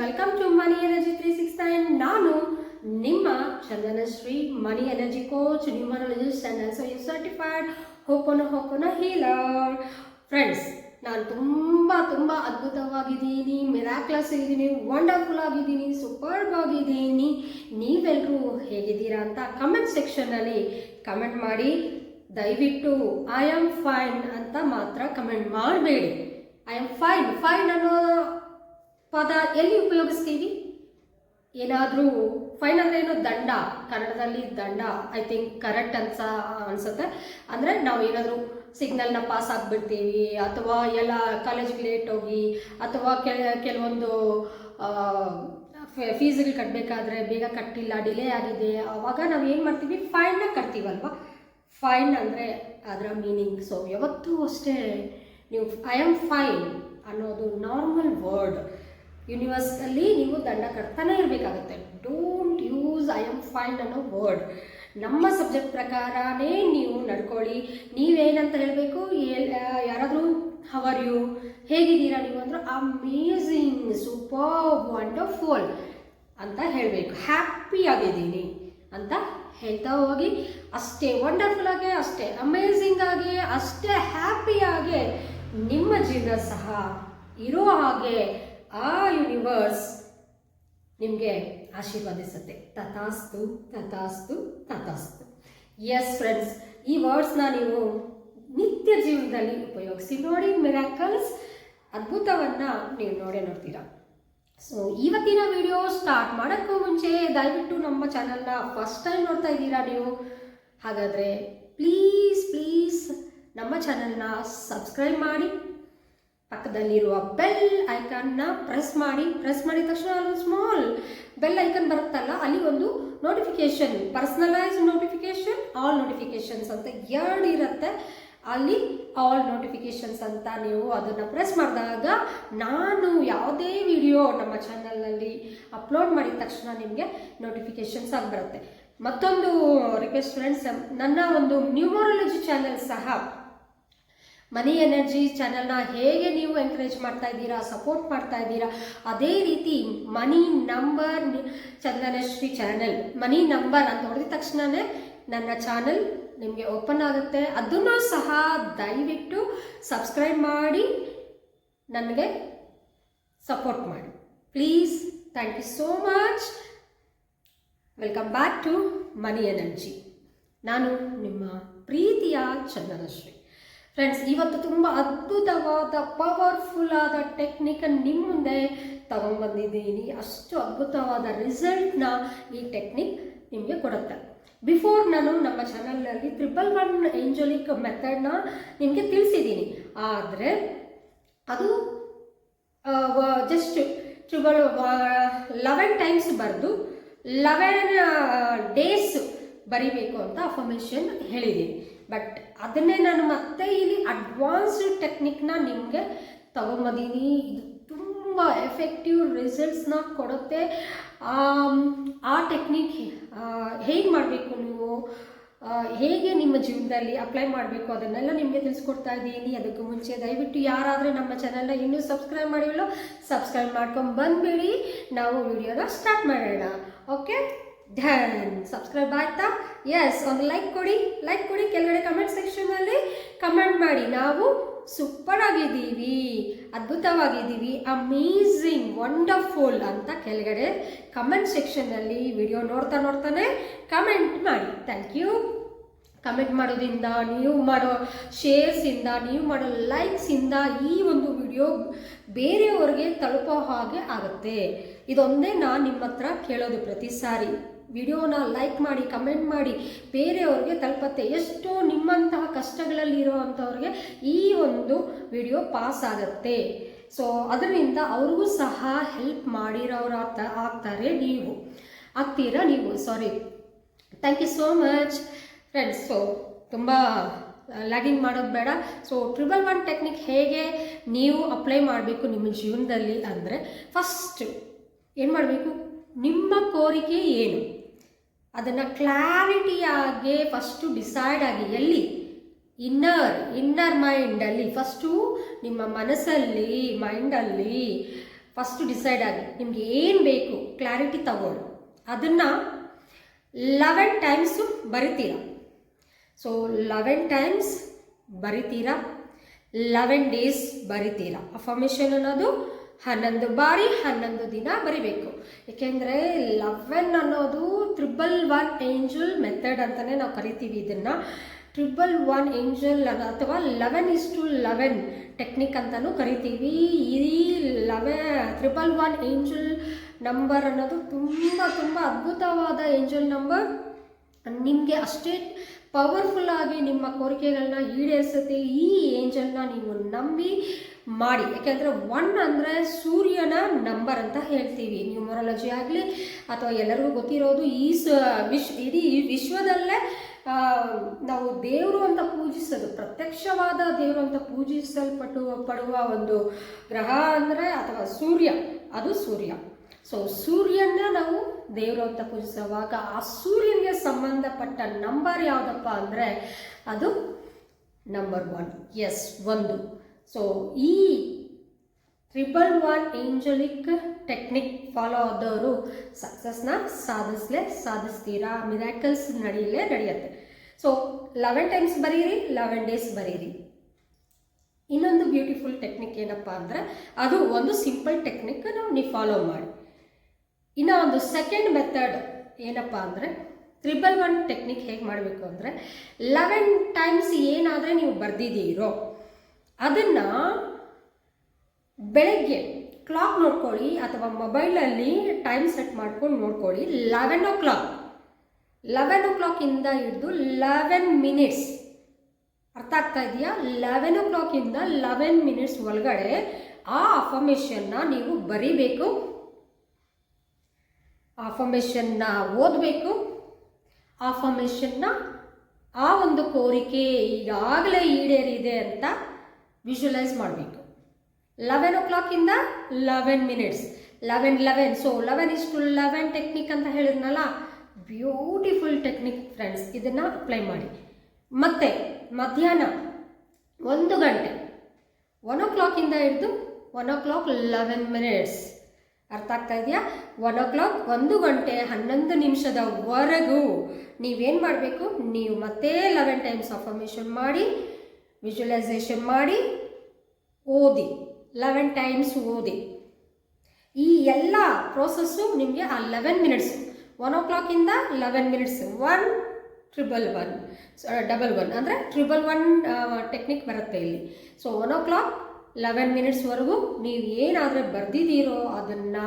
Welcome to money energy three six nine ನಿಮ್ಮ Chandanashree money energy coach numerologist also you certified Ho'oponopono healer friends ನಾನು ತುಂಬ ತುಂಬ ಅದ್ಭುತವಾಗಿದ್ದೀನಿ ಮಿರಾಕ್ಲಸ್ ಇದ್ದೀನಿ wonderful ಆಗಿದ್ದೀನಿ superb ಆಗಿದ್ದೀನಿ. ನೀವೆಲ್ಲರೂ ಹೇಗಿದ್ದೀರಾ ಅಂತ ಕಮೆಂಟ್ ಸೆಕ್ಷನಲ್ಲಿ ಕಮೆಂಟ್ ಮಾಡಿ. ದಯವಿಟ್ಟು ಐ ಆಮ್ ಫೈನ್ ಅಂತ ಮಾತ್ರ ಕಮೆಂಟ್ ಮಾಡಬೇಡಿ. ಐ ಆಮ್ ಫೈನ್ ಫೈನ್ ಅನ್ನೋ ಪದ ಎಲ್ಲಿ ಉಪಯೋಗಿಸ್ತೀವಿ? ಏನಾದರೂ ಫೈನ್ ಅಂದ್ರೆ ಏನು? ದಂಡ. ಕನ್ನಡದಲ್ಲಿ ದಂಡ ಐ ಥಿಂಕ್ ಕರೆಕ್ಟ್ ಅನ್ಸ ಅನ್ಸುತ್ತೆ. ಅಂದರೆ ನಾವು ಏನಾದರೂ ಸಿಗ್ನಲ್ನ ಪಾಸ್ ಆಗಿಬಿಡ್ತೀವಿ, ಅಥವಾ ಎಲ್ಲ ಕಾಲೇಜ್ಗೆ ಲೇಟ್ ಹೋಗಿ, ಅಥವಾ ಕೆಲ ಕೆಲವೊಂದು ಫೀಸ್ಗಳು ಕಟ್ಟಬೇಕಾದ್ರೆ ಬೇಗ ಕಟ್ಟಿಲ್ಲ ಡಿಲೇ ಆಗಿದೆ, ಆವಾಗ ನಾವು ಏನು ಮಾಡ್ತೀವಿ? ಫೈನ್ನ ಕಟ್ತೀವಲ್ವ? ಫೈನ್ ಅಂದರೆ ಅದರ ಮೀನಿಂಗ್ ಸೊ ಯಾವತ್ತೂ ಅಷ್ಟೇ ನೀವು ಐ ಆಮ್ ಫೈನ್ ಅನ್ನೋದು ನಾರ್ಮಲ್ ವರ್ಡ್ ಯೂನಿವರ್ಸಲ್ಲಿ ನೀವು ದಂಡ ಕಟ್ತಾನೆ ಇರಬೇಕಾಗುತ್ತೆ. Don't use I am fine ಅನ್ನೋ ವರ್ಡ್ ನಮ್ಮ ಸಬ್ಜೆಕ್ಟ್ ಪ್ರಕಾರನೇ ನೀವು ನಡ್ಕೊಳ್ಳಿ. ನೀವೇನಂತ ಹೇಳಬೇಕು? ಯಾರಾದರೂ ಹವರ್ ಯು ಹೇಗಿದ್ದೀರಾ ನೀವು ಅಂದ್ರೆ ಅಮೇಝಿಂಗ್ ಸೂಪರ್ ವಂಡರ್ಫುಲ್ ಅಂತ ಹೇಳಬೇಕು. ಹ್ಯಾಪಿ ಆಗಿದ್ದೀನಿ ಅಂತ ಹೇಳ್ತಾ ಹೋಗಿ, ಅಷ್ಟೇ ವಂಡರ್ಫುಲ್ ಆಗಿ, ಅಷ್ಟೇ ಅಮೇಝಿಂಗ್ ಆಗಿ, ಅಷ್ಟೇ ಹ್ಯಾಪಿಯಾಗಿ ನಿಮ್ಮ ಜೀವನ ಸಹ ಇರೋ ಹಾಗೆ ಆ ಯೂನಿವರ್ಸ್ ನಿಮಗೆ ಆಶೀರ್ವದಿಸುತ್ತೆ. ತಥಾಸ್ತು ತಥಾಸ್ತು ತಥಾಸ್ತು. ಎಸ್ ಫ್ರೆಂಡ್ಸ್ ಈ ವರ್ಡ್ಸ್ನ ನೀವು ನಿತ್ಯ ಜೀವನದಲ್ಲಿ ಉಪಯೋಗಿಸಿ ನೋಡಿ ಮಿರಾಕಲ್ಸ್ ಅದ್ಭುತವನ್ನು ನೀವು ನೋಡೇ ನೋಡ್ತೀರಾ. ಸೊ ಇವತ್ತಿನ ವಿಡಿಯೋ ಸ್ಟಾರ್ಟ್ ಮಾಡೋಕ್ಕೂ ಮುಂಚೆ ದಯವಿಟ್ಟು ನಮ್ಮ ಚಾನಲ್ನ ಫಸ್ಟ್ ಟೈಮ್ ನೋಡ್ತಾ ಇದ್ದೀರಾ ನೀವು? ಹಾಗಾದರೆ ಪ್ಲೀಸ್ ಪ್ಲೀಸ್ ನಮ್ಮ ಚಾನಲ್ನ ಸಬ್ಸ್ಕ್ರೈಬ್ ಮಾಡಿ. ಪಕ್ಕದಲ್ಲಿರುವ ಬೆಲ್ ಐಕಾನ್ನ ಪ್ರೆಸ್ ಮಾಡಿ. ಪ್ರೆಸ್ ಮಾಡಿದ ತಕ್ಷಣ ಅಲ್ಲಿ ಸ್ಮಾಲ್ ಬೆಲ್ ಐಕನ್ ಬರುತ್ತಲ್ಲ, ಅಲ್ಲಿ ಒಂದು notification personalise notification all notifications ಅಂತ ಎರಡು ಇರುತ್ತೆ. ಅಲ್ಲಿ ಆಲ್ ನೋಟಿಫಿಕೇಶನ್ಸ್ ಅಂತ ನೀವು ಅದನ್ನು ಪ್ರೆಸ್ ಮಾಡಿದಾಗ ನಾನು ಯಾವುದೇ ವಿಡಿಯೋ ನಮ್ಮ ಚಾನಲ್ನಲ್ಲಿ ಅಪ್ಲೋಡ್ ಮಾಡಿದ ತಕ್ಷಣ ನಿಮಗೆ ನೋಟಿಫಿಕೇಶನ್ಸ್ ಆಗಿ ಬರುತ್ತೆ. ಮತ್ತೊಂದು ರಿಕ್ವೆಸ್ಟ್ ಫ್ರೆಂಡ್ಸ್ ನನ್ನ ಒಂದು ನ್ಯೂಮರಾಲಜಿ ಚಾನಲ್ ಸಹ ಮನಿ ಎನರ್ಜಿ ಚಾನಲ್ನ ಹೇಗೆ ನೀವು ಎನ್ಕರೇಜ್ ಮಾಡ್ತಾ ಇದ್ದೀರಾ ಸಪೋರ್ಟ್ ಮಾಡ್ತಾ ಇದ್ದೀರಾ, ಅದೇ ರೀತಿ money number Chandanashree channel money number ಅಂತ ಹೊಡೆದ ತಕ್ಷಣವೇ ನನ್ನ ಚಾನಲ್ ನಿಮಗೆ ಓಪನ್ ಆಗುತ್ತೆ. ಅದನ್ನು ಸಹ ದಯವಿಟ್ಟು ಸಬ್ಸ್ಕ್ರೈಬ್ ಮಾಡಿ ನನಗೆ ಸಪೋರ್ಟ್ ಮಾಡಿ. Please, thank you so much. Welcome back to money energy. ನಾನು ನಿಮ್ಮ ಪ್ರೀತಿಯ ಚಂದನಶ್ರೀ. ಫ್ರೆಂಡ್ಸ್, ಇವತ್ತು ತುಂಬ ಅದ್ಭುತವಾದ ಪವರ್ಫುಲ್ ಆದ ಟೆಕ್ನಿಕ್ ನಿಮ್ಮ ಮುಂದೆ ತಗೊಂಡ್ಬಂದಿದ್ದೀನಿ. ಅಷ್ಟು ಅದ್ಭುತವಾದ ರಿಸಲ್ಟ್ನ ಈ ಟೆಕ್ನಿಕ್ ನಿಮಗೆ ಕೊಡುತ್ತೆ. ಬಿಫೋರ್ ನಾನು ನಮ್ಮ ಚಾನಲ್ನಲ್ಲಿ ಟ್ರಿಪಲ್ ಒನ್ ಏಂಜಲಿಕ್ ಮೆಥಡ್ನ ನಿಮಗೆ ತಿಳಿಸಿದ್ದೀನಿ ಆದರೆ ಅದು ಜಸ್ಟ್ ಟ್ರಿಬಲ್ ಲೆವೆನ್ ಟೈಮ್ಸ್ ಬರೆದು ಲೆವೆನ್ ಡೇಸ್ ಬರಿಬೇಕು ಅಂತ ಅಫರ್ಮೇಷನ್ ಹೇಳಿದ್ದೀನಿ ಬಟ್ ಅದನ್ನೇ ನಾನು ಮತ್ತೆ ಇಲ್ಲಿ ಅಡ್ವಾನ್ಸ್ಡ್ ಟೆಕ್ನಿಕ್ನ ನಿಮಗೆ ತಗೊಂಬಂದೀನಿ. ಇದು ತುಂಬ ಎಫೆಕ್ಟಿವ್ ರಿಸಲ್ಟ್ಸ್ನ ಕೊಡುತ್ತೆ. ಆ ಟೆಕ್ನಿಕ್ ಹೇಗೆ ಮಾಡಬೇಕು ನೀವು? ಹೇಗೆ ನಿಮ್ಮ ಜೀವನದಲ್ಲಿ ಅಪ್ಲೈ ಮಾಡಬೇಕು? ಅದನ್ನೆಲ್ಲ ನಿಮಗೆ ತಿಳಿಸ್ಕೊಡ್ತಾ ಇದ್ದೀನಿ. ಅದಕ್ಕೂ ಮುಂಚೆ ದಯವಿಟ್ಟು ಯಾರಾದರೂ ನಮ್ಮ ಚಾನಲ್ನ ಇನ್ನೂ ಸಬ್ಸ್ಕ್ರೈಬ್ ಮಾಡಿಲ್ಲೋ ಸಬ್ಸ್ಕ್ರೈಬ್ ಮಾಡ್ಕೊಂಡು ಬಂದ್ಬಿಡಿ. ನಾವು ವಿಡಿಯೋನ ಸ್ಟಾರ್ಟ್ ಮಾಡೋಣ. ಓಕೆ ಡ್ಯಾನ್ ಸಬ್ಸ್ಕ್ರೈಬ್ ಆಯ್ತಾ? ಎಸ್ ಒಂದು ಲೈಕ್ ಕೊಡಿ. ಲೈಕ್ ಕೊಡಿ. ಕೆಳಗಡೆ ಕಮೆಂಟ್ ಸೆಕ್ಷನಲ್ಲಿ ಕಮೆಂಟ್ ಮಾಡಿ. ನಾವು ಸೂಪರ್ ಆಗಿದ್ದೀವಿ. ಅದ್ಭುತವಾಗಿದ್ದೀವಿ. ಅಮೇಝಿಂಗ್ ವಂಡರ್ಫುಲ್ ಅಂತ ಕೆಳಗಡೆ ಕಮೆಂಟ್ ಸೆಕ್ಷನ್ನಲ್ಲಿ ವಿಡಿಯೋ ನೋಡ್ತಾ ನೋಡ್ತಾನೆ ಕಮೆಂಟ್ ಮಾಡಿ. ಥ್ಯಾಂಕ್ ಯು ಕಮೆಂಟ್ ಮಾಡೋದ್ರಿಂದ, ನೀವು ಮಾಡೋ ಶೇರ್ಸಿಂದ ನೀವು ಮಾಡೋ ಲೈಕ್ಸಿಂದ ಈ ಒಂದು ವಿಡಿಯೋ ಬೇರೆಯವ್ರಿಗೆ ತಲುಪೋ ಹಾಗೆ ಆಗುತ್ತೆ. ಇದೊಂದೇ ನಾನು ನಿಮ್ಮ ಹತ್ರ ಕೇಳೋದು ಪ್ರತಿ ಸಾರಿ. ವಿಡಿಯೋನ ಲೈಕ್ ಮಾಡಿ, ಕಮೆಂಟ್ ಮಾಡಿ, ಬೇರೆಯವ್ರಿಗೆ ತಲುಪತ್ತೆ. ಎಷ್ಟೋ ನಿಮ್ಮಂತಹ ಕಷ್ಟಗಳಲ್ಲಿ ಅಂಥವ್ರಿಗೆ ಈ ಒಂದು ವಿಡಿಯೋ ಪಾಸ್ ಆಗುತ್ತೆ. ಸೊ ಅದರಿಂದ ಅವ್ರಿಗೂ ಸಹ ಹೆಲ್ಪ್ ಮಾಡಿರೋರು ಆಗ್ತಾ ಆಗ್ತಾರೆ ನೀವು. ಆಗ್ತೀರಾ ನೀವು? Sorry thank you so much friends so ತುಂಬ ಲ್ಯಾಗಿಂಗ್ ಮಾಡೋದು ಬೇಡ. ಸೊ ಟ್ರಿಬಲ್ ಒನ್ ಟೆಕ್ನಿಕ್ ಹೇಗೆ ನೀವು ಅಪ್ಲೈ ಮಾಡಬೇಕು ನಿಮ್ಮ ಜೀವನದಲ್ಲಿ ಅಂದರೆ ಫಸ್ಟ್ ಏನು ಮಾಡಬೇಕು? ನಿಮ್ಮ ಕೋರಿಕೆ ಏನು? ಅದನ್ನು ಕ್ಲಾರಿಟಿಯಾಗಿ ಫಸ್ಟು ಡಿಸೈಡ್ ಆಗಿ ಎಲ್ಲಿ? ಇನ್ನರ್ ಇನ್ನರ್ ಮೈಂಡಲ್ಲಿ ಫಸ್ಟು ನಿಮ್ಮ ಮನಸ್ಸಲ್ಲಿ ಮೈಂಡಲ್ಲಿ ಫಸ್ಟು ಡಿಸೈಡ್ ಆಗಿ ನಿಮ್ಗೆ ಏನು ಬೇಕು ಕ್ಲಾರಿಟಿ ತಗೊಳ್ಳಿ. ಅದನ್ನು ಲೆವೆನ್ ಟೈಮ್ಸು ಬರಿತೀರ. ಸೊ ಲೆವೆನ್ ಟೈಮ್ಸ್ ಬರಿತೀರಾ. ಲೆವೆನ್ ಡೇಸ್ ಬರಿತೀರ. ಅಫರ್ಮೇಷನ್ ಅನ್ನೋದು ಹನ್ನೊಂದು ಬಾರಿ ಹನ್ನೊಂದು ದಿನ ಬರಿಬೇಕು. ಏಕೆಂದರೆ ಲೆವೆನ್ ಅನ್ನೋದು ಟ್ರಿಬಲ್ ಒನ್ ಏಂಜಲ್ ಮೆಥಡ್ ಅಂತಲೇ ನಾವು ಕರಿತೀವಿ ಇದನ್ನು. ಟ್ರಿಬಲ್ ಒನ್ ಏಂಜಲ್ ಅಥವಾ eleven is to eleven technique ಅಂತಲೂ ಕರಿತೀವಿ. ಈ eleven triple one angel number ಅನ್ನೋದು ತುಂಬ ತುಂಬ ಅದ್ಭುತವಾದ ಏಂಜಲ್ ನಂಬರ್ ನಿಮಗೆ ಅಷ್ಟೇ ಪವರ್ಫುಲ್ ಆಗಿ ನಿಮ್ಮ ಕೋರಿಕೆಗಳನ್ನ ಈಡೇರಿಸುತ್ತೆ ಈ ಏಂಜಲ್ನ ನೀವು ನಂಬಿ. ಮಾಡಿ. ಯಾಕೆಂದರೆ ಒನ್ ಅಂದರೆ ಸೂರ್ಯನ ನಂಬರ್ ಅಂತ ಹೇಳ್ತೀವಿ. ನ್ಯೂಮರಾಲಜಿ ಆಗಲಿ ಅಥವಾ ಎಲ್ಲರಿಗೂ ಗೊತ್ತಿರೋದು ಈ ಸ, ವಿಶ್, ಇಡೀ ವಿಶ್ವದಲ್ಲೇ ನಾವು ದೇವರು ಅಂತ ಪೂಜಿಸೋದು, ಪ್ರತ್ಯಕ್ಷವಾದ ದೇವರು ಅಂತ ಪೂಜಿಸಲ್ಪಟ್ಟು, ಪಡುವ ಒಂದು ಗ್ರಹ ಅಂದರೆ ಅಥವಾ ಸೂರ್ಯ, ಅದು ಸೂರ್ಯ. ಸೊ ಸೂರ್ಯನ ನಾವು ದೇವರು ಅಂತ ಪೂಜಿಸುವಾಗ ಆ ಸೂರ್ಯನಿಗೆ ಸಂಬಂಧಪಟ್ಟ ನಂಬರ್ ಯಾವುದಪ್ಪ ಅಂದರೆ ಅದು ನಂಬರ್ ಒನ್ ಎಸ್ ಒಂದು. ಸೊ ಈ triple one angelic technique follow ಆದವರು ಸಕ್ಸಸ್ನ ಸಾಧಿಸ್ಲೇ, ಸಾಧಿಸ್ತೀರಾ? ಮಿರಾಕಲ್ಸ್ ನಡೆಯಲೇ ನಡೆಯುತ್ತೆ. ಸೊ ಲೆವೆನ್ ಟೈಮ್ಸ್ ಬರೀರಿ ಲೆವೆನ್ ಡೇಸ್ ಬರೀರಿ. ಇನ್ನೊಂದು ಬ್ಯೂಟಿಫುಲ್ ಟೆಕ್ನಿಕ್ ಏನಪ್ಪ ಅಂದರೆ, ಅದು ಒಂದು ಸಿಂಪಲ್ ಟೆಕ್ನಿಕ್ ನಾವು ನೀವು ಫಾಲೋ ಮಾಡಿ. ಇನ್ನು ಒಂದು ಸೆಕೆಂಡ್ ಮೆಥಡ್ ಏನಪ್ಪ ಅಂದರೆ ತ್ರಿಬಲ್ ಒನ್ ಟೆಕ್ನಿಕ್ ಹೇಗೆ ಮಾಡಬೇಕು ಅಂದರೆ ಲೆವೆನ್ ಟೈಮ್ಸ್ ಏನಾದರೆ ನೀವು ಬರೆದಿದ್ದೀರೋ ಅದನ್ನು ಬೆಳಗ್ಗೆ ಕ್ಲಾಕ್ ನೋಡ್ಕೊಳ್ಳಿ ಅಥವಾ ಮೊಬೈಲಲ್ಲಿ ಟೈಮ್ ಸೆಟ್ ಮಾಡ್ಕೊಂಡು ನೋಡ್ಕೊಳ್ಳಿ. ಲೆವೆನ್ ಓ ಕ್ಲಾಕ್ ಲೆವೆನ್ ಓ ಕ್ಲಾಕಿಂದ ಹಿಡಿದು ಲೆವೆನ್ ಮಿನಿಟ್ಸ್ ಅರ್ಥ ಆಗ್ತಾ ಇದೆಯಾ? ಲೆವೆನ್ ಓ ಕ್ಲಾಕಿಂದ ಲೆವೆನ್ ಮಿನಿಟ್ಸ್ ಒಳಗಡೆ ಆ ಅಫಮೇಷನ್ನ ನೀವು ಬರೀಬೇಕು. ಅಫಮೇಷನ್ನ ಓದಬೇಕು. ಅಫಮೇಷನ್ನ ಆ ಒಂದು ಕೋರಿಕೆ ಈಗಾಗಲೇ ಈಡೇರಿದೆ ಅಂತ ವಿಜುವಲೈಸ್ ಮಾಡಬೇಕು. ಲೆವೆನ್ ಓ ಕ್ಲಾಕಿಂದ eleven minutes eleven eleven so eleven is to eleven technique ಅಂತ ಹೇಳಿದ್ನಲ್ಲ? ಬ್ಯೂಟಿಫುಲ್ ಟೆಕ್ನಿಕ್ ಫ್ರೆಂಡ್ಸ್ ಇದನ್ನು ಅಪ್ಲೈ ಮಾಡಿ. ಮತ್ತೆ ಮಧ್ಯಾಹ್ನ ಒಂದು ಗಂಟೆ. ಒನ್ ಓ ಕ್ಲಾಕಿಂದ ಹಿಡಿದು one o'clock eleven minutes ಅರ್ಥ ಆಗ್ತಾ ಇದೆಯಾ? ಒನ್ ಓ ಕ್ಲಾಕ್ ಒಂದು ಗಂಟೆ ಹನ್ನೊಂದು ನಿಮಿಷದವರೆಗೂ ನೀವೇನು ಮಾಡಬೇಕು? ನೀವು ಮತ್ತೆ ಲೆವೆನ್ ಟೈಮ್ಸ್ ಅಫರ್ಮೇಷನ್ ಮಾಡಿ ವಿಜುವಲೈಸೇಷನ್ ಮಾಡಿ, ಓದಿ ಲೆವೆನ್ ಟೈಮ್ಸ್ ಓದಿ. ಈ ಎಲ್ಲ ಪ್ರೋಸೆಸ್ಸು ನಿಮಗೆ ಆ ಲೆವೆನ್ ಮಿನಿಟ್ಸ್ ಒನ್ ಓ ಕ್ಲಾಕಿಂದ eleven minutes one triple one double one ಅಂದರೆ ಟ್ರಿಬಲ್ ಒನ್ ಟೆಕ್ನಿಕ್ ಬರುತ್ತೆ ಇಲ್ಲಿ. So one o'clock eleven ಮಿನಿಟ್ಸ್ವರೆಗೂ ನೀವು ಏನಾದರೆ ಬರೆದಿದ್ದೀರೋ ಅದನ್ನು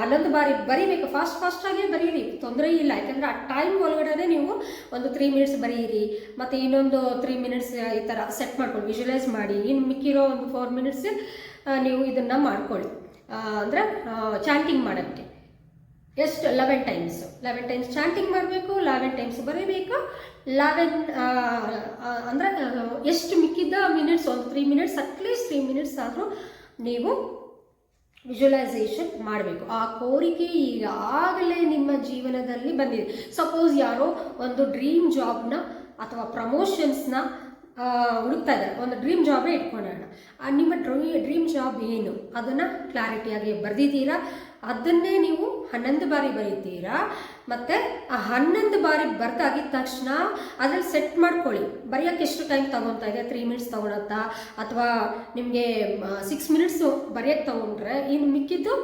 ಹನ್ನೊಂದು ಬಾರಿ ಬರೀಬೇಕು. ಫಾಸ್ಟ್ ಫಾಸ್ಟಾಗಿ ಬರೀರಿ ತೊಂದರೆ ಇಲ್ಲ. ಯಾಕಂದರೆ ಆ ಟೈಮ್ ಒಳಗಡೆ ನೀವು ಒಂದು ತ್ರೀ ಮಿನಿಟ್ಸ್ ಬರೀರಿ. ಮತ್ತು ಇನ್ನೊಂದು ತ್ರೀ ಮಿನಿಟ್ಸ್ ಈ ಥರ ಸೆಟ್ ಮಾಡ್ಕೊಳ್ಳಿ ವಿಜುವಲೈಸ್ ಮಾಡಿ. ಇನ್ನು ಮಿಕ್ಕಿರೋ ಒಂದು ಫೋರ್ ಮಿನಿಟ್ಸ್ ನೀವು ಇದನ್ನು ಮಾಡ್ಕೊಳ್ಳಿ. ಅಂದರೆ ಚಾಂಟಿಂಗ್ ಮಾಡೋಕ್ಕೆ. ಎಷ್ಟು eleven times eleven times chanting ಮಾಡಬೇಕು ಲೆವೆನ್ ಟೈಮ್ಸ್ ಬರೀಬೇಕು. ಲೆವೆನ್ ಅಂದರೆ ಎಷ್ಟು ಮಿಕ್ಕಿದ್ದ ಮಿನಿಟ್ಸ್ ಒಂದು three minutes at least three minutes ಆದರೂ ನೀವು ವಿಜುವಲೈಸೇಷನ್ ಮಾಡಬೇಕು. ಆ ಕೋರಿಕೆ ಈಗಾಗಲೇ ನಿಮ್ಮ ಜೀವನದಲ್ಲಿ ಬಂದಿದೆ. ಸಪೋಸ್ ಯಾರೋ ಒಂದು ಡ್ರೀಮ್ ಜಾಬ್ನ ಅಥವಾ ಪ್ರಮೋಷನ್ಸ್ನ ಹುಡುಕ್ತಾ ಇದ್ದಾರೆ ಒಂದು ಡ್ರೀಮ್ ಜಾಬೇ ಇಟ್ಕೊಂಡೋಣ ನಿಮ್ಮ ಡ್ರೀ ಡ್ರೀಮ್ ಜಾಬ್ ಏನು? ಅದನ್ನು ಕ್ಲಾರಿಟಿಯಾಗಿ ಬರೆದಿದ್ದೀರಾ? ಅದನ್ನೇ ನೀವು ಹನ್ನೊಂದು ಬಾರಿ ಬರೀತೀರಾ ಮತ್ತು ಆ ಹನ್ನೊಂದು ಬಾರಿ ಬರ್ದಾಗಿದ್ದ ತಕ್ಷಣ ಅದ್ರಲ್ಲಿ ಸೆಟ್ ಮಾಡ್ಕೊಳ್ಳಿ. ಬರೆಯೋಕ್ಕೆ ಎಷ್ಟು ಟೈಮ್ ತೊಗೊತಾ ಇದೆ? ತ್ರೀ ಮಿನಿಟ್ಸ್ ತೊಗೊಳತ್ತಾ? ಅಥವಾ ನಿಮಗೆ ಸಿಕ್ಸ್ ಮಿನಿಟ್ಸು ಬರೆಯೋಕ್ಕೆ ತೊಗೊಂಡ್ರೆ ಇನ್ನು ಮಿಕ್ಕಿದ್ದು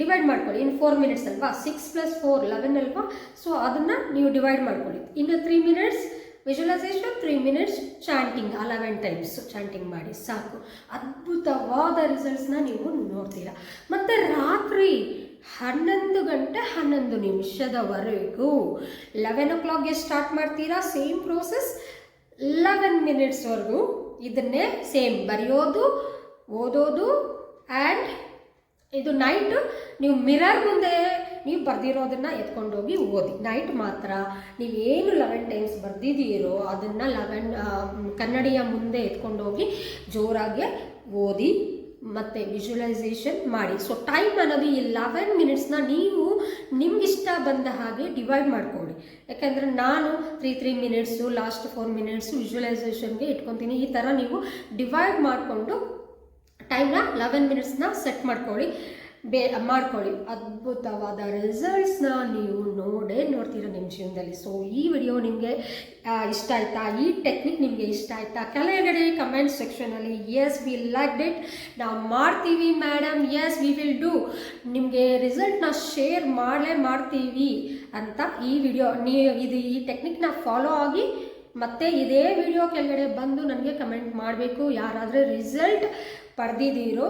ಡಿವೈಡ್ ಮಾಡ್ಕೊಳ್ಳಿ. ಇನ್ನು ಫೋರ್ ಮಿನಿಟ್ಸ್ ಅಲ್ವಾ? ಸಿಕ್ಸ್ ಪ್ಲಸ್ ಫೋರ್ ಲೆವೆನ್ ಅಲ್ವಾ? ಸೊ ಅದನ್ನು ನೀವು ಡಿವೈಡ್ ಮಾಡ್ಕೊಳ್ಳಿ. ಇನ್ನು three minutes visualisation three minutes chanting eleven times chanting ಮಾಡಿ. ಸಾಕು. ಅದ್ಭುತವಾದ ರಿಸಲ್ಟ್ಸ್ನ ನೀವು ನೋಡ್ತೀರಾ. ಮತ್ತು ರಾತ್ರಿ ಹನ್ನೊಂದು ಗಂಟೆ ಹನ್ನೊಂದು ನಿಮಿಷದವರೆಗೂ. ಲೆವೆನ್ ಓ ಕ್ಲಾಕ್ಗೆ ಸ್ಟಾರ್ಟ್ ಮಾಡ್ತೀರಾ? ಸೇಮ್ ಪ್ರೋಸೆಸ್ ಲೆವೆನ್ ಮಿನಿಟ್ಸ್ವರೆಗೂ ಇದನ್ನೇ ಸೇಮ್ ಬರೆಯೋದು, ಓದೋದು ಆ್ಯಂಡ್ ಇದು ನೈಟ್ ನೀವು ಮಿರರ್ ಮುಂದೆ ನೀವು ಬರೆದಿರೋದನ್ನು ಎತ್ಕೊಂಡೋಗಿ ಓದಿ. ನೈಟ್ ಮಾತ್ರ. ನೀವು ಏನು ಲೆವೆನ್ ಟೈಮ್ಸ್ ಬರೆದಿದ್ದೀರೋ ಅದನ್ನು ಲೆವೆನ್ ಕನ್ನಡಿಯ ಮುಂದೆ ಎತ್ಕೊಂಡೋಗಿ ಜೋರಾಗಿ ಓದಿ. ಮತ್ತು ವಿಜುವಲೈಸೇಷನ್ ಮಾಡಿ. ಸೊ ಟೈಮ್ ಅನ್ನೋದು ಈ ಲೆವೆನ್ ಮಿನಿಟ್ಸ್ನ ನೀವು ನಿಮ್ಗಿಷ್ಟ ಬಂದ ಹಾಗೆ ಡಿವೈಡ್ ಮಾಡ್ಕೊಳ್ಳಿ. ಯಾಕೆಂದರೆ ನಾನು three three minutes last four minutes ವಿಜುವಲೈಸೇಷನ್ಗೆ ಇಟ್ಕೊತೀನಿ. ಈ ಥರ ನೀವು ಡಿವೈಡ್ ಮಾಡಿಕೊಂಡು ಟೈಮ್ನ ಲೆವೆನ್ ಮಿನಿಟ್ಸ್ನ ಸೆಟ್ ಮಾಡ್ಕೊಳ್ಳಿ. ಬೇ, ಮಾಡ್ಕೊಳ್ಳಿ. ಅದ್ಭುತವಾದ ರಿಸಲ್ಟ್ಸ್ನ ನೀವು ನೋಡೇ ನೋಡ್ತೀರ ನಿಮ್ಮ ಜೀವನದಲ್ಲಿ. ಸೊ ಈ ವಿಡಿಯೋ ನಿಮಗೆ ಇಷ್ಟ ಆಯ್ತಾ? ಈ ಟೆಕ್ನಿಕ್ ನಿಮಗೆ ಇಷ್ಟ ಆಯ್ತಾ? ಕೆಳಗಡೆ ಕಮೆಂಟ್ ಸೆಕ್ಷನಲ್ಲಿ ಎಸ್ ವಿ ಲೈಕ್ ಡಿಟ್ ನಾವು ಮಾಡ್ತೀವಿ madam yes we will do ನಿಮಗೆ ರಿಸಲ್ಟ್ನ ಶೇರ್ ಮಾಡಲೇ ಮಾಡ್ತೀವಿ ಅಂತ ಈ ವಿಡಿಯೋ ನೀವು ಇದು ಈ ಟೆಕ್ನಿಕ್ನ ಫಾಲೋ ಆಗಿ ಮತ್ತೆ ಇದೇ ವಿಡಿಯೋ ಕೆಳಗಡೆ ಬಂದು ನನಗೆ ಕಮೆಂಟ್ ಮಾಡಬೇಕು. ಯಾರಾದರೂ ರಿಸಲ್ಟ್ ಪಡೆದಿದ್ದೀರೋ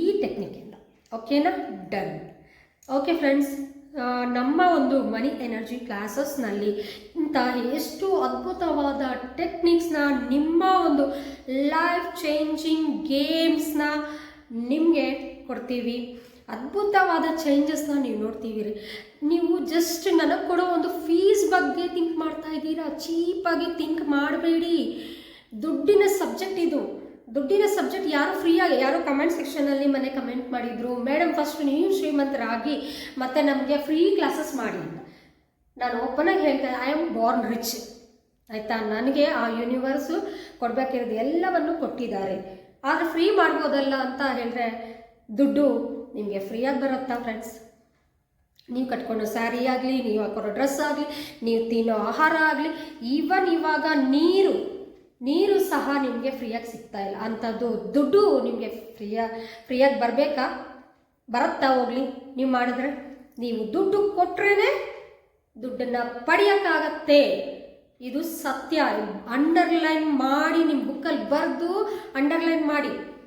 ಈ ಟೆಕ್ನಿಕ್ಕಿಂದ ಓಕೆನಾ? ಡನ್. ಓಕೆ ಫ್ರೆಂಡ್ಸ್ ನಮ್ಮ ಒಂದು ಮನಿ ಎನರ್ಜಿ ಕ್ಲಾಸಸ್ನಲ್ಲಿ ಇಂಥ ಎಷ್ಟು ಅದ್ಭುತವಾದ ಟೆಕ್ನಿಕ್ಸ್ನ, ನಿಮ್ಮ ಒಂದು ಲೈಫ್ ಚೇಂಜಿಂಗ್ ಗೇಮ್ಸ್ನ ನಿಮಗೆ ಕೊಡ್ತೀವಿ. ಅದ್ಭುತವಾದ ಚೇಂಜಸ್ನ ನೀವು ನೋಡ್ತೀವಿ ರೀ ನೀವು ಜಸ್ಟ್ ನನಗೆ ಕೊಡೋ ಒಂದು ಫೀಸ್ ಬಗ್ಗೆ ಥಿಂಕ್ ಮಾಡ್ತಾ ಇದ್ದೀರಾ? ಚೀಪಾಗಿ ಥಿಂಕ್ ಮಾಡಬೇಡಿ. ದುಡ್ಡಿನ ಸಬ್ಜೆಕ್ಟ್ ಇದು. ದುಡ್ಡಿನ ಸಬ್ಜೆಕ್ಟ್ ಯಾರು ಫ್ರೀಯಾಗಿ ಯಾರು ಕಮೆಂಟ್ ಸೆಕ್ಷನಲ್ಲಿ ಮನೆ ಕಮೆಂಟ್ ಮಾಡಿದರು? ಮೇಡಮ್ ಫಸ್ಟ್ ನೀವು ಶ್ರೀಮಂತರಾಗಿ ಮತ್ತು ನಮಗೆ ಫ್ರೀ ಕ್ಲಾಸಸ್ ಮಾಡಿ ನಾನು ನಾನು ಆಗಿ ಹೇಳ್ತೇನೆ ಐ ಆಮ್ ಬಾರ್ನ್ ರಿಚ್ ಆಯಿತಾ? ನನಗೆ ಆ ಯೂನಿವರ್ಸು ಕೊಡಬೇಕಿರೋದು ಎಲ್ಲವನ್ನು ಕೊಟ್ಟಿದ್ದಾರೆ. ಆದರೆ ಫ್ರೀ ಮಾಡ್ಬೋದಲ್ಲ ಅಂತ ಹೇಳಿದ್ರೆ ದುಡ್ಡು ನಿಮಗೆ ಫ್ರೀಯಾಗಿ ಬರುತ್ತಾ ಫ್ರೆಂಡ್ಸ್ ನೀವು ಕಟ್ಕೊಂಡು ಸ್ಯಾರಿ ಆಗಲಿ, ನೀವು ಹಾಕೊಳ್ಳೋ ಡ್ರೆಸ್ ಆಗಲಿ, ನೀವು ತಿನ್ನೋ ಆಹಾರ ಆಗಲಿ ಈವನ್ ಇವಾಗ ನೀರು. ನೀರು ಸಹ ನಿಮಗೆ ಫ್ರೀಯಾಗಿ ಸಿಗ್ತಾ ಇಲ್ಲ. ಅಂಥದ್ದು ದುಡ್ಡು ನಿಮಗೆ ಫ್ರೀಯ, ಫ್ರೀಯಾಗಿ ಬರಬೇಕಾ? ಬರುತ್ತಾ ಹೋಗಲಿ. ನೀವು ಮಾಡಿದ್ರೆ ನೀವು ದುಡ್ಡು ಕೊಟ್ರೇ ದುಡ್ಡನ್ನು ಪಡೆಯೋಕ್ಕಾಗತ್ತೆ. ಇದು ಸತ್ಯ. ಅಂಡರ್ಲೈನ್ ಮಾಡಿ ನಿಮ್ಮ ಬುಕ್ಕಲ್ಲಿ ಬರೆದು ಅಂಡರ್ಲೈನ್ ಮಾಡಿ.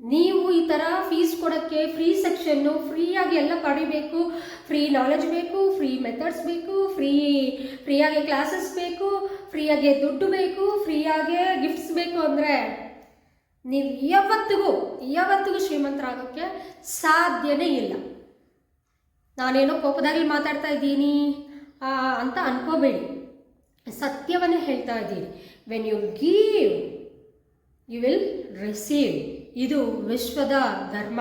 ನೀವು ಈ ಥರ ಫೀಸ್ ಕೊಡೋಕ್ಕೆ ಫ್ರೀ ಸೆಕ್ಷನ್ನು ಫ್ರೀಯಾಗಿ ಎಲ್ಲ ಪಡಿಬೇಕು. ಫ್ರೀ ನಾಲೆಜ್ ಬೇಕು ಫ್ರೀ ಮೆಥಡ್ಸ್ ಬೇಕು ಫ್ರೀ ಫ್ರೀಯಾಗಿ ಕ್ಲಾಸಸ್ ಬೇಕು ಫ್ರೀಯಾಗಿ ದುಡ್ಡು ಬೇಕು ಫ್ರೀಯಾಗಿ ಗಿಫ್ಟ್ಸ್ ಬೇಕು ಅಂದರೆ ನೀವು ಯಾವತ್ತಿಗೂ ಯಾವತ್ತಿಗೂ ಶ್ರೀಮಂತರಾಗೋಕ್ಕೆ ಸಾಧ್ಯನೇ ಇಲ್ಲ. ನಾನೇನೋ ಕೋಪದಾಗಿ ಮಾತಾಡ್ತಾ ಇದ್ದೀನಿ ಅಂತ ಅನ್ಕೋಬೇಡಿ. ಸತ್ಯವನ್ನೇ ಹೇಳ್ತಾ ಇದ್ದೀನಿ when you give you will receive ಇದು ವಿಶ್ವದ ಧರ್ಮ.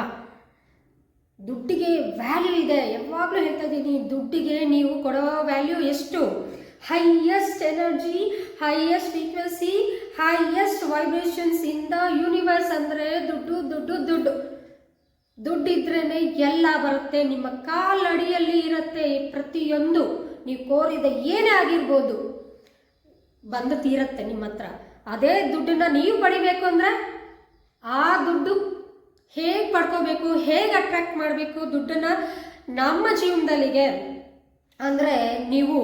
ದುಡ್ಡಿಗೆ ವ್ಯಾಲ್ಯೂ ಇದೆ. ಯಾವಾಗಲೂ ಹೇಳ್ತಾ ಇದ್ದೀನಿ, ದುಡ್ಡಿಗೆ ನೀವು ಕೊಡೋ ವ್ಯಾಲ್ಯೂ ಎಷ್ಟು? Highest energy highest frequency highest vibrations in the universe ಅಂದರೆ ದುಡ್ಡು ದುಡ್ಡು ದುಡ್ಡು. ದುಡ್ಡಿದ್ರೇ ಎಲ್ಲ ಬರುತ್ತೆ. ನಿಮ್ಮ ಕಾಲಡಿಯಲ್ಲಿ ಇರುತ್ತೆ ಪ್ರತಿಯೊಂದು. ನೀವು ಕೋರಿದ ಏನೇ ಆಗಿರ್ಬೋದು ಬಂದು ತೀರತ್ತೆ ನಿಮ್ಮ ಹತ್ರ. ಅದೇ ದುಡ್ಡನ್ನ ನೀವು ಪಡಿಬೇಕು ಅಂದರೆ ಆ ದುಡ್ಡು ಹೇಗೆ ಪಡ್ಕೋಬೇಕು, ಹೇಗೆ ಅಟ್ರಾಕ್ಟ್ ಮಾಡಬೇಕು ದುಡ್ಡನ್ನು ನಮ್ಮ ಜೀವನದಲ್ಲಿಗೆ? ಅಂದರೆ ನೀವು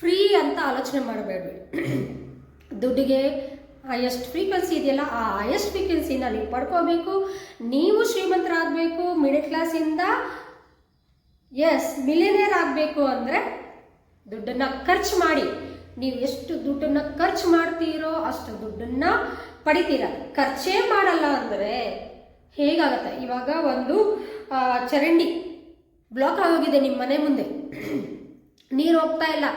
ಫ್ರೀ ಅಂತ ಆಲೋಚನೆ ಮಾಡಬೇಡಿ ದುಡ್ಡಿಗೆ ಹೈಯೆಸ್ಟ್ ಫ್ರೀಕ್ವೆನ್ಸಿ ಇದೆಯಲ್ಲ, ಆ ಹೈಯೆಸ್ಟ್ ಫ್ರೀಕ್ವೆನ್ಸಿನ ನೀವು ಪಡ್ಕೋಬೇಕು. ನೀವು ಶ್ರೀಮಂತರಾಗಬೇಕು ಮಿಡಲ್ ಕ್ಲಾಸಿಂದ ಎಸ್ ಮಿಲಿನಿಯರ್ ಆಗಬೇಕು ಅಂದರೆ ದುಡ್ಡನ್ನು ಖರ್ಚು ಮಾಡಿ. ನೀವು ಎಷ್ಟು ದುಡ್ಡನ್ನು ಖರ್ಚು ಮಾಡ್ತೀರೋ ಅಷ್ಟು ದುಡ್ಡನ್ನು ಪಡಿತೀರ. ಖರ್ಚೇ ಮಾಡಲ್ಲ ಅಂದರೆ ಹೇಗಾಗತ್ತೆ? ಇವಾಗ ಒಂದು ಚರಂಡಿ ಬ್ಲಾಕ್ ಆಗೋಗಿದೆ ನಿಮ್ಮ ಮನೆ ಮುಂದೆ. ನೀರು ಹೋಗ್ತಾ ಇಲ್ಲ.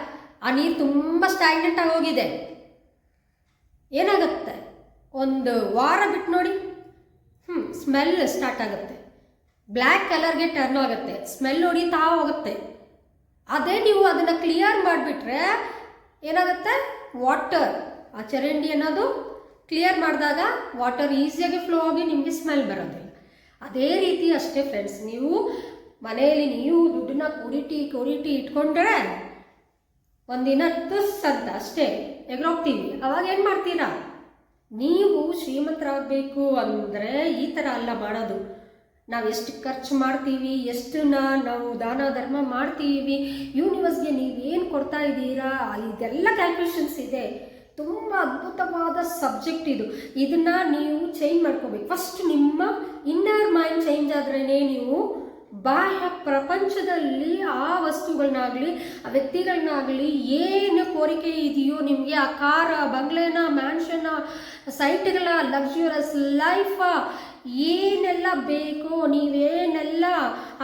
ಆ ನೀರು ತುಂಬ ಸ್ಟ್ಯಾಗ್ನೆಂಟ್ ಆಗೋಗಿದೆ ಏನಾಗುತ್ತೆ? ಒಂದು ವಾರ ಬಿಟ್ಟು ನೋಡಿ. ಹ್ಞೂ ಸ್ಮೆಲ್ ಸ್ಟಾರ್ಟ್ ಆಗುತ್ತೆ. ಬ್ಲ್ಯಾಕ್ ಕಲರ್ಗೆ ಟರ್ನ್ ಆಗುತ್ತೆ. ಸ್ಮೆಲ್ ಹೊಡಿತಾ ಹೋಗುತ್ತೆ. ಅದೇ ನೀವು ಅದನ್ನು ಕ್ಲಿಯರ್ ಮಾಡಿಬಿಟ್ರೆ ಏನಾಗುತ್ತೆ? ವಾಟರ್ ಆ ಚರಂಡಿ ಅನ್ನೋದು ಕ್ಲಿಯರ್ ಮಾಡಿದಾಗ ವಾಟರ್ ಈಸಿಯಾಗಿ ಫ್ಲೋ ಆಗಿ ನಿಮಗೆ ಸ್ಮೆಲ್ ಬರೋದಿಲ್ಲ ಅದೇ ರೀತಿ ಅಷ್ಟೇ ಫ್ರೆಂಡ್ಸ್ ನೀವು ಮನೆಯಲ್ಲಿ ನೀವು ದುಡ್ಡನ್ನ ಕುಡಿಟಿ ಕುಡಿಟಿ ಇಟ್ಕೊಂಡ್ರೆ ಒಂದಿನ ತುಸ್ ಅಂತ ಅಷ್ಟೇ, ಎಗ್ರೋಗ್ತೀವಿ. ಅವಾಗ ಏನು ಮಾಡ್ತೀರಾ? ನೀವು ಶ್ರೀಮಂತರಾಗಬೇಕು ಅಂದರೆ ಈ ಥರ ಅಲ್ಲ ಮಾಡೋದು. ನಾವು ಎಷ್ಟು ಖರ್ಚು ಮಾಡ್ತೀವಿ, ಎಷ್ಟನ್ನ ನಾವು ದಾನ ಧರ್ಮ ಮಾಡ್ತೀವಿ ಯೂನಿವರ್ಸ್ಗೆ ನೀವೇನು ಕೊಡ್ತಾ ಇದ್ದೀರಾ, ಇದೆಲ್ಲ ಕ್ಯಾಲ್ಕುಲೇಷನ್ಸ್ ಇದೆ. ತುಂಬ ಅದ್ಭುತವಾದ ಸಬ್ಜೆಕ್ಟ್ ಇದು. ಇದನ್ನು ನೀವು ಚೇಂಜ್ ಮಾಡ್ಕೋಬೇಕು. ಫಸ್ಟ್ ನಿಮ್ಮ ಇನ್ನರ್ ಮೈಂಡ್ ಚೇಂಜ್ ಆದ್ರೇ ನೀವು ಬಾಹ್ಯ ಪ್ರಪಂಚದಲ್ಲಿ ಆ ವಸ್ತುಗಳನ್ನಾಗಲಿ ಆ ವ್ಯಕ್ತಿಗಳನ್ನಾಗಲಿ ಏನು ಕೋರಿಕೆ ಇದೆಯೋ ನಿಮಗೆ, ಆ ಕಾರ, ಬಂಗ್ಲೆನ ಮ್ಯಾನ್ಷನ್ನ ಸೈಟ್ಗಳ ಲಕ್ಸುರಿಯಸ್ ಲೈಫ ಏನೆಲ್ಲ ಬೇಕು, ನೀವೇನೆಲ್ಲ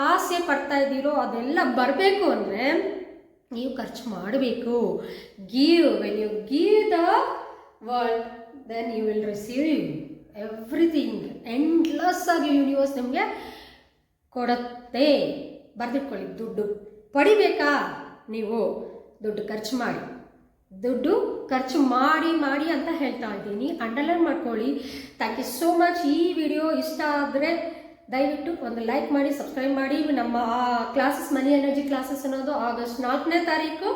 ಆಸೆ ಪಡ್ತಾ ಇದ್ದೀರೋ ಅದೆಲ್ಲ ಬರಬೇಕು ಅಂದರೆ ನೀವು ಖರ್ಚು ಮಾಡಬೇಕು. Give when you give the world then you will receive everything endless ಆಗಿ ಯೂನಿವರ್ಸ್ ನಿಮಗೆ ಕೊಡುತ್ತೆ. ಬರೆದಿಟ್ಕೊಳ್ಳಿ. ದುಡ್ಡು ಪಡಿಬೇಕಾ? ನೀವು ದುಡ್ಡು ಖರ್ಚು ಮಾಡಿ. ದುಡ್ಡು ಖರ್ಚು ಮಾಡಿ ಮಾಡಿ ಅಂತ ಹೇಳ್ತಾ ಇದ್ದೀನಿ. ಅಂಡರ್ಲೈನ್ ಮಾಡ್ಕೊಳ್ಳಿ. ಥ್ಯಾಂಕ್ ಯು ಸೋ ಮಚ್ ಈ ವಿಡಿಯೋ ಇಷ್ಟ ಆದರೆ ದಯವಿಟ್ಟು ಒಂದು ಲೈಕ್ ಮಾಡಿ ಸಬ್ಸ್ಕ್ರೈಬ್ ಮಾಡಿ. ನಮ್ಮ ಕ್ಲಾಸಸ್ ಮನಿ ಎನರ್ಜಿ ಕ್ಲಾಸಸ್ ಅನ್ನೋದು ಆಗಸ್ಟ್ ನಾಲ್ಕನೇ ತಾರೀಕು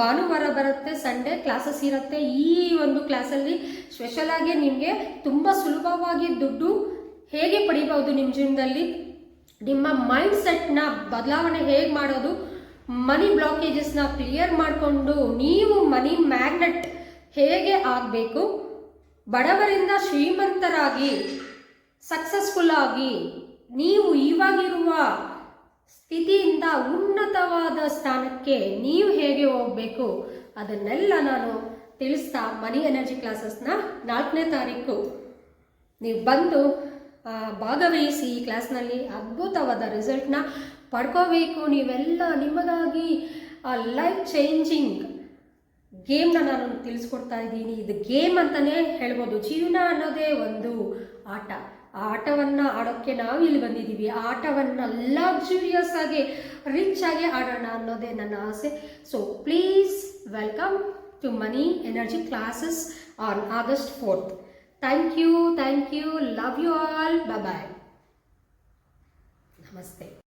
ಭಾನುವಾರ ಬರುತ್ತೆ ಸಂಡೇ ಕ್ಲಾಸಸ್ ಇರುತ್ತೆ. ಈ ಒಂದು ಕ್ಲಾಸಲ್ಲಿ ಸ್ಪೆಷಲಾಗಿ ನಿಮಗೆ ತುಂಬ ಸುಲಭವಾಗಿ ದುಡ್ಡು ಹೇಗೆ ಪಡಿಬೋದು ನಿಮ್ಮ ಜೀವನದಲ್ಲಿ? ನಿಮ್ಮ ಮೈಂಡ್ ಸೆಟ್ನ ಬದಲಾವಣೆ ಹೇಗೆ ಮಾಡೋದು? ಮನಿ ಬ್ಲಾಕೇಜಸ್ನ ಕ್ಲಿಯರ್ ಮಾಡಿಕೊಂಡು ನೀವು ಮನಿ ಮ್ಯಾಗ್ನೆಟ್ ಹೇಗೆ ಆಗಬೇಕು? ಬಡವರಿಂದ ಶ್ರೀಮಂತರಾಗಿ ಸಕ್ಸಸ್ಫುಲ್ ಆಗಿ, ನೀವು ಇವಾಗಿರುವ ಸ್ಥಿತಿಯಿಂದ ಉನ್ನತವಾದ ಸ್ಥಾನಕ್ಕೆ ನೀವು ಹೇಗೆ ಹೋಗಬೇಕು? ಅದನ್ನೆಲ್ಲ ನಾನು ತಿಳಿಸ್ತಾ ಮನಿ ಎನರ್ಜಿ ಕ್ಲಾಸಸ್ನ ನಾಲ್ಕನೇ ತಾರೀಕು. ನೀವು ಬಂದು ಭಾಗವಹಿಸಿ ಈ ಕ್ಲಾಸ್ನಲ್ಲಿ ಅದ್ಭುತವಾದ ರಿಸಲ್ಟ್ನ ಪಡ್ಕೋಬೇಕು. ನೀವೆಲ್ಲ ನಿಮಗಾಗಿ ಲೈಫ್ ಚೇಂಜಿಂಗ್ ಗೇಮ್ನ ನಾನು ತಿಳಿಸ್ಕೊಡ್ತಾ ಇದ್ದೀನಿ. ಇದು ಗೇಮ್ ಅಂತಲೇ ಹೇಳ್ಬೋದು. ಜೀವನ ಅನ್ನೋದೇ ಒಂದು ಆಟ. ಆ ಆಟವನ್ನು ಆಡೋಕ್ಕೆ ನಾವು ಇಲ್ಲಿ ಬಂದಿದ್ದೀವಿ. ಆ ಆಟವನ್ನು ಲಕ್ಸುರಿಯಸ್ ಆಗಿ ರಿಚ್ ಆಗಿ ಆಡೋಣ ಅನ್ನೋದೇ ನನ್ನ ಆಸೆ. So please welcome to money energy classes on August fourth thank you thank you love you all bye ನಮಸ್ತೆ